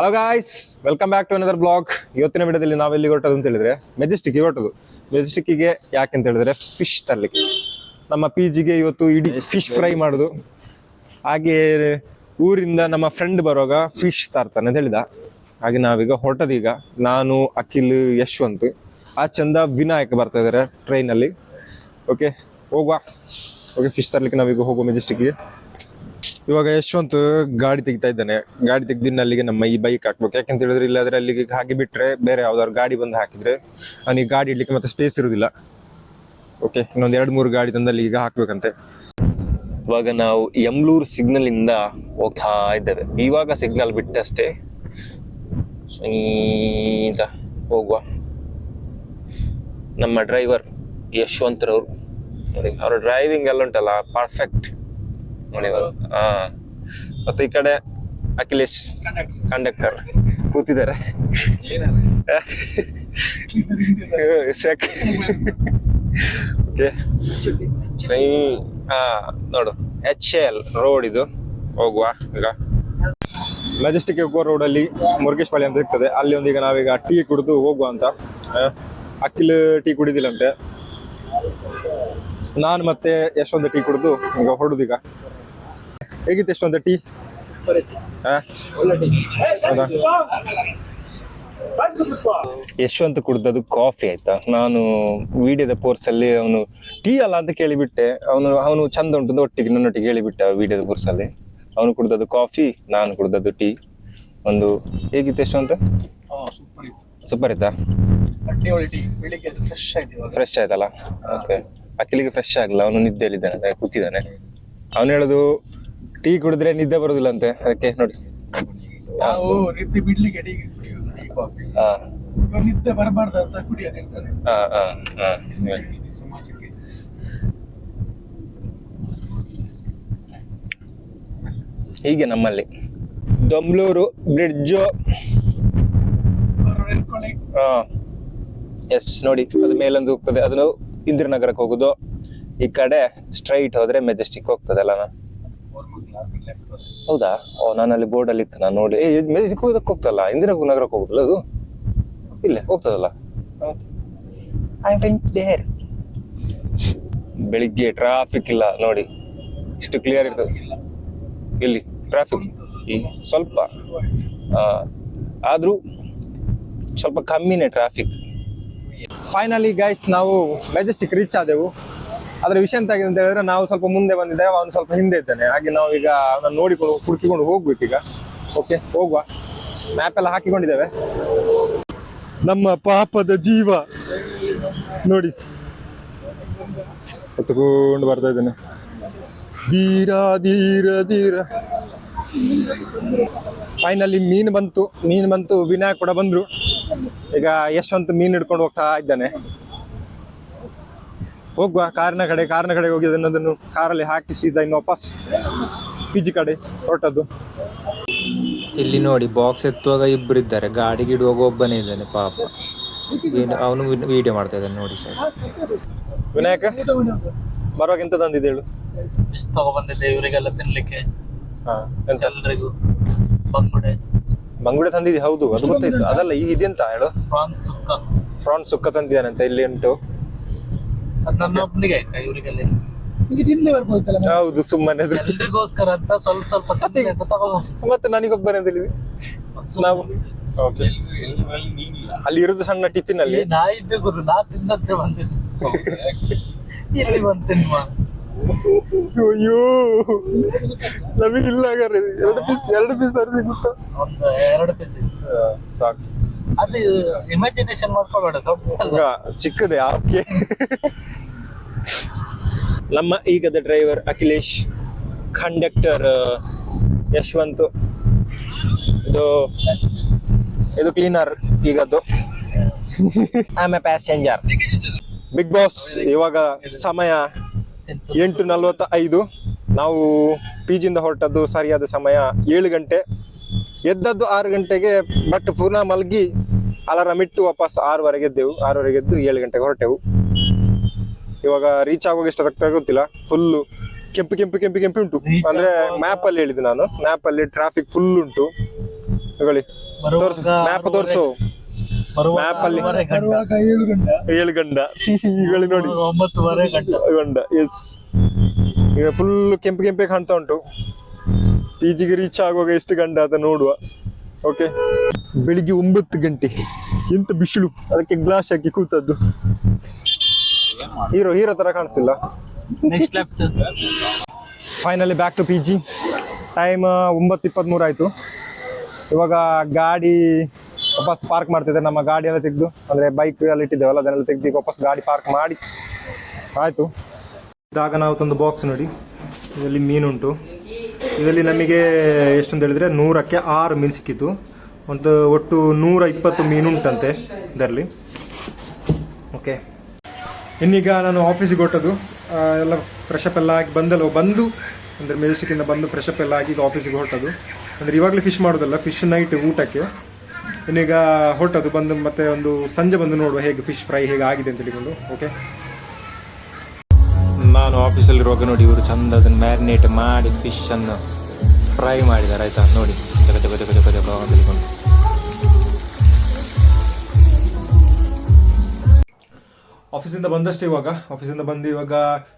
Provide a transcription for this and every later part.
Hello guys welcome back to another blog ಇವತ್ತಿನ ವಿಡಿಯೋದಲ್ಲಿ ನಾವು ಎಲ್ಲಿ ಹೊರಟದು ಅಂತ ಹೇಳಿದ್ರೆ ಮೆಜೆಸ್ಟಿಕ್ಗೆ ಹೊರಟದು ಮೆಜೆಸ್ಟಿಕ್ಕಿಗೆ ಯಾಕೆ ಅಂತ ಹೇಳಿದ್ರೆ ಫಿಶ್ ತರ್ಲಿಕ್ಕೆ. ನಮ್ಮ ಪಿ ಜಿಗೆ ಇವತ್ತು ಇಡೀ ಫಿಶ್ ಫ್ರೈ ಮಾಡುದು. ಹಾಗೆ ಊರಿಂದ ನಮ್ಮ ಫ್ರೆಂಡ್ ಬರುವಾಗ ಫಿಶ್ ತರ್ತಾನೆ ಅಂತ ಹೇಳಿದ. ಹಾಗೆ ನಾವೀಗ ಹೊರಟದೀಗ ನಾನು ಅಖಿಲ್ ಯಶ್ವಂತ್ ಆ ಚಂದ ವಿನಾಯಕ್ ಬರ್ತಾ ಇದ್ದಾರೆ ಟ್ರೈನಲ್ಲಿ ಓಕೆ ಹೋಗುವ. ಓಕೆ ಫಿಶ್ ತರ್ಲಿಕ್ಕೆ ನಾವೀಗ ಹೋಗುವ ಮೆಜೆಸ್ಟಿಕ್ಗೆ ಇವಾಗ ಯಶವಂತ್ ಗಾಡಿ ತೆಗಿತಾ ಇದ್ದಾನೆ. ಗಾಡಿ ತೆಗ್ದಿನ ಅಲ್ಲಿಗೆ ನಮ್ಮ ಈ ಬೈಕ್ ಹಾಕ್ಬೇಕು. ಯಾಕಂತ ಹೇಳಿದ್ರೆ ಇಲ್ಲಾದ್ರೆ ಅಲ್ಲಿಗೆ ಹಾಕಿ ಬಿಟ್ರೆ ಬೇರೆ ಯಾವ್ದಾದ್ರು ಗಾಡಿ ಬಂದು ಹಾಕಿದ್ರೆ ಅವನಿಗೆ ಗಾಡಿ ಇಡ್ಲಿಕ್ಕೆ ಮತ್ತೆ ಸ್ಪೇಸ್ ಇರುದಿಲ್ಲ. ಓಕೆ ಇನ್ನೊಂದು ಎರಡು ಮೂರು ಗಾಡಿ ತಂದು ಅಲ್ಲಿಗೆ ಹಾಕ್ಬೇಕಂತೆ. ಇವಾಗ ನಾವು ಯಮ್ಲೂರು ಸಿಗ್ನಲ್ ಇಂದ ಹೋಗ್ತಾ ಇದ್ದೇವೆ. ಇವಾಗ ಸಿಗ್ನಲ್ ಬಿಟ್ಟಷ್ಟೇ. ಸೀದಾ ಹೋಗುವ. ನಮ್ಮ ಡ್ರೈವರ್ ಯಶವಂತ್ರವ್ರು. ಅವ್ರ ಡ್ರೈವಿಂಗ್ ಎಲ್ಲ ಉಂಟಲ್ಲ ಪರ್ಫೆಕ್ಟ್ ಮತ್ತೆ ಈ ಕಡೆ ಅಖಿಲೇಶ್ ಕಂಡಕ್ಟರ್ ಕೂತಿದ್ದಾರೆ. ಹಾ ನೋಡು ಎಚ್ ಎಲ್ ರೋಡ್ ಇದು. ಹೋಗುವ ಈಗ. ಮೆಜೆಸ್ಟಿಕ್ ಹೋಗುವ ರೋಡಲ್ಲಿ ಮುರುಗೇಶ್ ಪಾಳಿ ಅಂತ ಇರ್ತದೆ. ಅಲ್ಲಿ ಒಂದೀಗ ನಾವೀಗ ಟೀ ಕುಡಿದು ಹೋಗುವ ಅಂತ. ಅಖಿಲ್ ಟೀ ಕುಡಿದಿಲ್ಲಂತೆ ನಾನು ಮತ್ತೆ ಎಷ್ಟೊಂದು ಟೀ ಕುಡಿದು ಈಗ ಹೊರಡುದೀಗ ಹೇಗಿತ್ತು ಎಷ್ಟೊಂದು ಟೀ? ಆ? ಹೌದಾ? ಯಶವಂತ ಕುಡ್ದದ್ದು ಕಾಫಿ ಆಯ್ತಾ? ನಾನು ವಿಡಿಯೋದ ಕೋರ್ಸ್ ಅಲ್ಲಿ ಅವನು ಟೀ ಅಲ್ಲ ಅಂತ ಕೇಳಿಬಿಟ್ಟೆ. ಅವನು ಅವನು ಚಂದ ಉಂಟು ಒಟ್ಟಿಗೆ ನನ್ನೊಟ್ಟಿಗೆ ಹೇಳಿಬಿಟ್ಟ ವಿಡಿಯೋದ ಕೋರ್ಸ್ ಅಲ್ಲಿ. ಅವನು ಕುಡ್ದದ್ದು ಕಾಫಿ ನಾನು ಕುಡ್ದದ್ದು ಟೀ. ಒಂದು ಹೇಗಿತ್ತು ಯಶವಂತ ಸೂಪರ್ ಇತ್ತು. ಟೀ ಫ್ರೆಶ್ ಆಯ್ತು ಫ್ರೆಶ್ ಆಯ್ತಲ್ಲ? ಓಕೆ ಅಖಿಲಿಗೆ ಫ್ರೆಶ್ ಆಗಲ್ಲ ಅವನು ನಿದ್ದೆಯಲ್ಲಿದ್ದಾನೆ ಕೂತಿದ್ದಾನೆ. ಅವನು ಹೇಳೋದು ಟೀ ಕುಡಿದ್ರೆ ನಿದ್ದೆ ಬರುದಿಲ್ಲ ಅಂತೆ ಅದಕ್ಕೆ ನೋಡಿ. ನಾವು ನಿದ್ದೆ ಬಿಡ್ಲಿಕ್ಕೆ ಟೀ ಕುಡಿಯೋದು ಟೀ ಕಾಫಿ. ನಿದ್ದೆ ಬರಬಾರ್ದು ಅಂತ ಕುಡಿಯೋದು ಹೇಳ್ತಾನೆ ಹಾ ಹಾ ಹಾ. ಸಮಾಜಕ್ಕೆ. ಹೀಗೆ ನಮ್ಮಲ್ಲಿ. ದೊಂಬ್ಳೂರು ಬ್ರಿಡ್ಜು. ಎಸ್ ನೋಡಿ ಅದ ಮೇಲೊಂದು ಹೋಗ್ತದೆ. ಅದನ್ನು ಇಂದ್ರನಗರಕ್ಕೆ ಹೋಗುದು. ಈ ಕಡೆ ಸ್ಟ್ರೈಟ್ ಹೋದ್ರೆ ಮೆಜೆಸ್ಟಿಕ್ ಹೋಗ್ತದೆ ಹೌದಾ? ಓ ನಾನು ಅಲ್ಲಿ ಬೋರ್ಡ್ ಅಲ್ಲಿ ಇತ್ತು ನಾನು ನೋಡಿ. ಏ ಇದಕ್ಕೆ ಹೋಗ್ತಲ್ಲ ಇಂದಿರಾ ನಗರಕ್ಕೆ ಹೋಗುದಲ್ಲ ಅದು? ಇಲ್ಲ ಹೋಗ್ತದಲ್ಲ? ಐ ವೆಂಟ್ ದೇರ್ ಬೆಳಿಗ್ಗೆ ಟ್ರಾಫಿಕ್ ಇಲ್ಲ ನೋಡಿ. ಇಷ್ಟು ಕ್ಲಿಯರ್ ಇರ್ತದೆ. ಇಲ್ಲಿ. ಟ್ರಾಫಿಕ್ ಈ ಸ್ವಲ್ಪ ಆದ್ರೂ ಸ್ವಲ್ಪ ಕಮ್ಮಿನೇ ಟ್ರಾಫಿಕ್ ಫೈನಲಿ ಗೈಸ್ ನಾವು ಮೆಜೆಸ್ಟಿಕ್ ರೀಚ್ ಆದೆವು. ಅದರ ವಿಷಯ ಅಂತ ಆಗಿದೆ ಅಂತ ಹೇಳಿದ್ರೆ ನಾವು ಸ್ವಲ್ಪ ಮುಂದೆ ಬಂದಿದ್ದೇವೆ ಅವನು ಸ್ವಲ್ಪ ಹಿಂದೆ ಇದ್ದಾನೆ. ಹಾಗೆ ನಾವು ಈಗ ಅವನನ್ನು ನೋಡಿಕೊಂಡು ಹುಡುಕಿಕೊಂಡು ಹೋಗ್ಬೇಕು ಈಗ. ಓಕೆ ಹೋಗುವ. ಮ್ಯಾಪ್ ಎಲ್ಲ ಹಾಕಿಕೊಂಡಿದ್ದೇವೆ. ನಮ್ಮ ಪಾಪದ ಜೀವ. ನೋಡಿ. ಹೊತ್ತುಕೊಂಡು ಬರ್ತಾ ಇದ್ದಾನೆ. ಧೀರ ಧೀರ ಧೀರ. ಫೈನಲಿ ಮೀನು ಬಂತು. ಮೀನು ಬಂತು. ವಿನಾಯಕ್ ಕೂಡ ಬಂದ್ರು. ಈಗ ಯಶವಂತ್ ಮೀನು ಹಿಡ್ಕೊಂಡು ಹೋಗ್ತಾ ಇದ್ದಾನೆ. ಹೋಗುವ ಕಾರಿನ ಕಡೆ ಕಾರಿನ ಕಡೆ ಹೋಗಿ ಅದನ್ನದನ್ನು ಕಾರಲ್ಲಿ ಹಾಕಿಸಿದ ಸೀದಾ ಇನ್ನು ವಾಪಸ್ ಪಿ ಜಿ ಕಡೆ ಹೊರಟದ್ದು. ಇಲ್ಲಿ ನೋಡಿ ಬಾಕ್ಸ್ ಎತ್ತುವಾಗ ಇಬ್ಬರು ಇದ್ದಾರೆ. ಗಾಡಿಗೆ ಇಡುವಾಗ ಒಬ್ಬನೇ ಇದ್ದಾನೆ ಪಾಪ. ಅವನು ವಿಡಿಯೋ ಮಾಡ್ತಾ ಇದ್ದಾನೆ ನೋಡಿ ಸರ್. ವಿನಾಯಕ ಬರುವಾಗ ಎಂತ ತಂದಿದ್ದು ಹೇಳು? ಫಿಶ್ ತಗೊಬಂದಿದ್ದೆ ಇವರಿಗೆಲ್ಲ ತಿನ್ಲಿಕ್ಕೆ. ಹಾ ಎಂತ? ಎಲ್ರಿಗೂ. ಬಂಗುಡೆ. ಮಂಗುಡೆ ತಂದಿದ್ದಿ ಹೌದು ಅದು ಗೊತ್ತಾಯ್ತು. ಅದಲ್ಲ ಈಗ ಇದೆಂತ ಹೇಳು? ಪ್ರಾನ್ ಸುಕ್ಕ. ಫ್ರಾನ್ ಸುಕ್ಕ ತಂದಿದ್ದಾನಂತ ಇಲ್ಲಿ ಉಂಟು. ಅದು ನನ್ನ ಒಬ್ನಿಗೆ ಆಯ್ತಾ? ಇವರಿಗೆಲ್ಲ ಈಗ ಹೌದು ಸುಮ್ಮನೆ ಅದು. ಎಲ್ರಿಗೋಸ್ಕರ ಅಂತ ಸ್ವಲ್ಪ ಸ್ವಲ್ಪ ತಿಂದೆ ಅಂತ ತಗೊಬಂದು ಮತ್ತೆ ನನಗೊಬ್ಬನೇ ತಿಳಿದು ನಾವು ಓಕೆ. ಅಲ್ಲಿ ಇರುದು ಸಣ್ಣ ಟಿಫಿನ್ ಅಲ್ಲಿ ನಾ ಇದ್ದೆ ಗುರು ನಾ ತಿಂದಂತೆ ಬಂದಿದ್ದು ಇಲ್ಲಿ ಬಂತೆ ತಿನ್ನುವ ಅಯ್ಯೋ ನಮಗಿಲ್ಲ ಹಾಗಾದ್ರೆ. ಎರಡು ಪೀಸ್ ಎರಡು ಪೀಸ್ ಅರ್ಜಿ ಸಿಗುತ್ತಾ? ಒಂದು ಎರಡು ಪೀಸ್ ಸಾಕು. ಅದು ಇಮ್ಯಾಜಿನೇಷನ್ ಮಾಡ್ಕೋಬೇಡ ದೊಡ್ಡ ಚಿಕ್ಕದೆ ಯಾಕೆ ನಮ್ಮ ಈಗದ ಡ್ರೈವರ್ ಅಖಿಲೇಶ್ ಕಂಡಕ್ಟರ್ ಯಶವಂತ್. ಇದು ಇದು cleaner ಈಗದ್ದು. Am a passenger big boss ಇವಾಗ ಸಮಯ ಎಂಟು ನಲ್ವತ್ತ ಐದು ನಾವು ಪಿ ಜಿಯಿಂದ ಹೊರಟದ್ದು ಸರಿಯಾದ ಸಮಯ ಏಳು ಗಂಟೆ. ಎದ್ದದ್ದು ಆರು ಗಂಟೆಗೆ ಬಟ್ ಪುನಃ ಮಲಗಿ ಅಲಾರಾಮ್ ಇಟ್ಟು ವಾಪಸ್ ಆರೂವರೆಗೆ ಎದ್ದೆವು. ಆರೂವರೆಗೆ ಎದ್ದು ಏಳು ಗಂಟೆಗೆ ಹೊರಟೆವು. ಇವಾಗ ರೀಚ್ ಆಗುವಾಗ ಎಷ್ಟಾಗ್ತದೆ ಗೊತ್ತಿಲ್ಲ. ಫುಲ್ಲು ಕೆಂಪು ಕೆಂಪು ಕೆಂಪು ಕೆಂಪು ಉಂಟು. ಅಂದ್ರೆ ಮ್ಯಾಪ್ ಅಲ್ಲಿ ಹೇಳಿದ್ದು ನಾನು. ಮ್ಯಾಪ್ ಅಲ್ಲಿ ಟ್ರಾಫಿಕ್ ಫುಲ್ ಉಂಟು. ಮ್ಯಾಪ್ ತೋರಿಸು. ಮ್ಯಾಪ್ ಅಲ್ಲಿ. ಏಳು ಗಂಟೆ. ಏಳು ಗಂಡ ನೋಡಿ. ಒಂಬತ್ತುವರೆ ಗಂಟೆ. ಗಂಡ ಎಸ್ ಈಗ ಫುಲ್ ಕೆಂಪು ಕೆಂಪೆ ಕಾಣ್ತಾ ಉಂಟು. ಪಿ ಜಿಗೆ ರೀಚ್ ಆಗುವಾಗ ಎಷ್ಟು ಗಂಟೆ ಅಂತ ನೋಡುವ. ಓಕೆ ಬೆಳಿಗ್ಗೆ ಒಂಬತ್ತು ಗಂಟೆ. ಎಂತ ಬಿಸಿಲು. ಅದಕ್ಕೆ ಗ್ಲಾಸ್ ಹಾಕಿ ಕೂತದ್ದು. ಹೀರೋ ಹೀರೋ ತರ ಕಾಣಿಸಿಲ್ಲ finally back to P G time ಒಂಬತ್ತು ಇಪ್ಪತ್ತ್ಮೂರು ಆಯಿತು. ಇವಾಗ ಗಾಡಿ ವಾಪಸ್ ಪಾರ್ಕ್ ಮಾಡ್ತಿದ್ದೆ ನಮ್ಮ ಗಾಡಿ ಎಲ್ಲ ತೆಗೆದು. ಅಂದರೆ ಬೈಕ್ ಎಲ್ಲ ಇಟ್ಟಿದ್ದೇವಲ್ಲ ಅದನ್ನೆಲ್ಲ ತೆಗ್ದು ವಾಪಸ್ ಗಾಡಿ ಪಾರ್ಕ್ ಮಾಡಿ. ಆಯಿತು. ಇದಾಗ ನಾವು ತಂದು ಬಾಕ್ಸ್ ನೋಡಿ. ಇದರಲ್ಲಿ ಮೀನುಂಟು. ಇದರಲ್ಲಿ ನಮಗೆ ಎಷ್ಟು ಅಂತ ಹೇಳಿದ್ರೆ ನೂರಕ್ಕೆ ಆರು ಮೀನು ಸಿಕ್ಕಿತ್ತು ಒಂದು ಒಟ್ಟು ನೂರ ಇಪ್ಪತ್ತು ಮೀನುಂಟಂತೆ ಇದರಲ್ಲಿ. ಓಕೆ ಇನ್ನೀಗ ನಾನು ಆಫೀಸಿಗೆ ಹೊಟ್ಟದು ಎಲ್ಲ ಫ್ರೆಶ್ ಅಪ್ ಎಲ್ಲ ಆಗಿ ಬಂದಲ್ಲ ಬಂದು, ಅಂದರೆ ಮೆಜೆಸ್ಟಿಕ್ಕಿಂದ ಬಂದು ಫ್ರೆಶ್ ಅಪ್ ಎಲ್ಲ ಆಗಿ ಆಫೀಸಿಗೆ ಹೊರಟದು ಅಂದರೆ ಇವಾಗಲೇ ಫಿಶ್ ಮಾಡೋದಲ್ಲ ಫಿಶ್ ನೈಟ್ ಊಟಕ್ಕೆ. ಇನ್ನೀಗ ಹೊರಟದು ಬಂದು ಮತ್ತೆ ಒಂದು ಸಂಜೆ ಬಂದು ನೋಡುವ ಹೇಗೆ ಫಿಶ್ ಫ್ರೈ ಹೇಗೆ ಆಗಿದೆ ಅಂತ ಹೇಳಿಕೊಂಡು. ಓಕೆ ನಾನು ಆಫೀಸಲ್ಲಿರುವಾಗ ನೋಡಿ ಇವರು ಚಂದ ಅದನ್ನು ಮ್ಯಾರಿನೇಟ್ ಮಾಡಿ ಫಿಶನ್ನು ಫ್ರೈ ಮಾಡಿದ್ದಾರೆ ಆಯಿತಾ? ನೋಡಿ. ಜಗ ಜಗ ಜಗ ಜಗ ಜಗ, ಅಂತ ಆಫೀಸಿಂದ ಬಂದಷ್ಟೇ ಇವಾಗ. ಆಫೀಸಿಂದ ಬಂದು ಇವಾಗ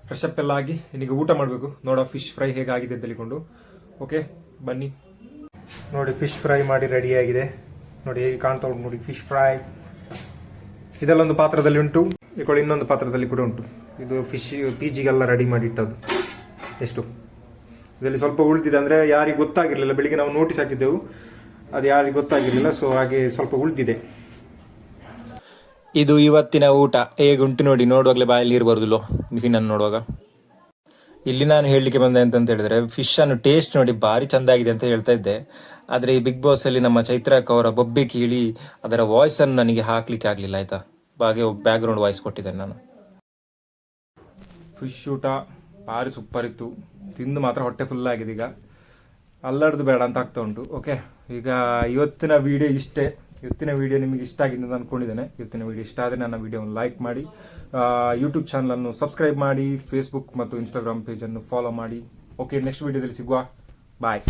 ಫ್ರೆಶ್ ಅಪ್ ಎಲ್ಲ ಆಗಿ ನಿನಗೆ ಊಟ ಮಾಡಬೇಕು. ನೋಡೋ ಫಿಶ್ ಫ್ರೈ ಹೇಗಾಗಿದೆ ಅಂತ ಹೇಳಿಕೊಂಡು ಓಕೆ ಬನ್ನಿ. ನೋಡಿ ಫಿಶ್ ಫ್ರೈ ಮಾಡಿ ರೆಡಿ ಆಗಿದೆ. ನೋಡಿ, ಹೇಗೆ ಕಾಣ್ತಾ ಉಂಟು ನೋಡಿ ಫಿಶ್ ಫ್ರೈ ಇದೆಲ್ಲ ಒಂದು ಪಾತ್ರದಲ್ಲಿ ಉಂಟು. ಇಕೊಳ್ಳಿ ಇನ್ನೊಂದು ಪಾತ್ರದಲ್ಲಿ ಕೂಡ ಉಂಟು. ಇದು ಫಿಶ್ ಪಿ ಜಿಗೆಲ್ಲ ರೆಡಿ ಮಾಡಿ ಇಟ್ಟದ್ದು ಎಷ್ಟು? ಇದರಲ್ಲಿ ಸ್ವಲ್ಪ ಉಳಿದಿದೆ ಅಂದರೆ ಯಾರಿಗೆ ಗೊತ್ತಾಗಿರಲಿಲ್ಲ. ಬೆಳಿಗ್ಗೆ ನಾವು ನೋಟಿಸ್ ಹಾಕಿದ್ದೆವು. ಅದು ಯಾರಿಗೆ ಗೊತ್ತಾಗಿರಲಿಲ್ಲ ಸೊ ಹಾಗೆ ಸ್ವಲ್ಪ ಉಳಿದಿದೆ. ಇದು ಇವತ್ತಿನ ಊಟ. ಹೇಗುಂಟು ನೋಡಿ, ನೋಡುವಾಗಲೇ ಬಾಯಲ್ಲಿ ನೀರು ಬರೋದಿಲ್ಲ ಮೀನನ್ನು ನೋಡುವಾಗ. ಇಲ್ಲಿ ನಾನು ಹೇಳಲಿಕ್ಕೆ ಬಂದೆ ಅಂತ ಹೇಳಿದ್ರೆ ಫಿಶ್ ಅನ್ನು ಟೇಸ್ಟ್ ನೋಡಿ ಭಾರಿ ಚೆಂದಾಗಿದೆ ಅಂತ ಹೇಳ್ತಾ ಇದ್ದೆ. ಆದರೆ ಈ ಬಿಗ್ ಬಾಸ್ ಅಲ್ಲಿ ನಮ್ಮ ಚೈತ್ರಾಕ್ ಅವರ ಬೊಬ್ಬೆ ಕೀಳಿ ಅದರ ವಾಯ್ಸನ್ನು ನನಗೆ ಹಾಕ್ಲಿಕ್ಕೆ ಆಗಲಿಲ್ಲ, ಆಯ್ತಾ? ಹಾಗೆ ಬ್ಯಾಕ್ಗ್ರೌಂಡ್ ವಾಯ್ಸ್ ಕೊಟ್ಟಿದ್ದೇನೆ ನಾನು. ಫಿಶ್ ಊಟ ಭಾರಿ ಸೂಪರ್ ಇತ್ತು. ತಿಂದು ಮಾತ್ರ ಹೊಟ್ಟೆ ಫುಲ್ ಆಗಿದೆ ಈಗ. ಅಲ್ಲಾಡ್ದು ಬೇಡ ಅಂತ ಆಗ್ತಾ ಉಂಟು. ಓಕೆ ಈಗ ಇವತ್ತಿನ ವಿಡಿಯೋ ಇಷ್ಟೇ. ಇವತ್ತಿನ ವಿಡಿಯೋ ನಿಮಗೆ ಇಷ್ಟ ಆಗಿದೆ ಅಂತ ಅನ್ಕೊಂಡಿದ್ದೇನೆ. ಇವತ್ತಿನ ವಿಡಿಯೋ ಇಷ್ಟ ಆದರೆ ನನ್ನ ವಿಡಿಯೋವನ್ನು ಲೈಕ್ ಮಾಡಿ. ಯೂಟ್ಯೂಬ್ ಚಾನಲನ್ನು ಸಬ್ಸ್ಕ್ರೈಬ್ ಮಾಡಿ. ಫೇಸ್ಬುಕ್ ಮತ್ತು ಇನ್ಸ್ಟಾಗ್ರಾಮ್ ಪೇಜನ್ನು ಫಾಲೋ ಮಾಡಿ. ಓಕೆ ನೆಕ್ಸ್ಟ್ ವಿಡಿಯೋದಲ್ಲಿ ಸಿಗುವ. ಬಾಯ್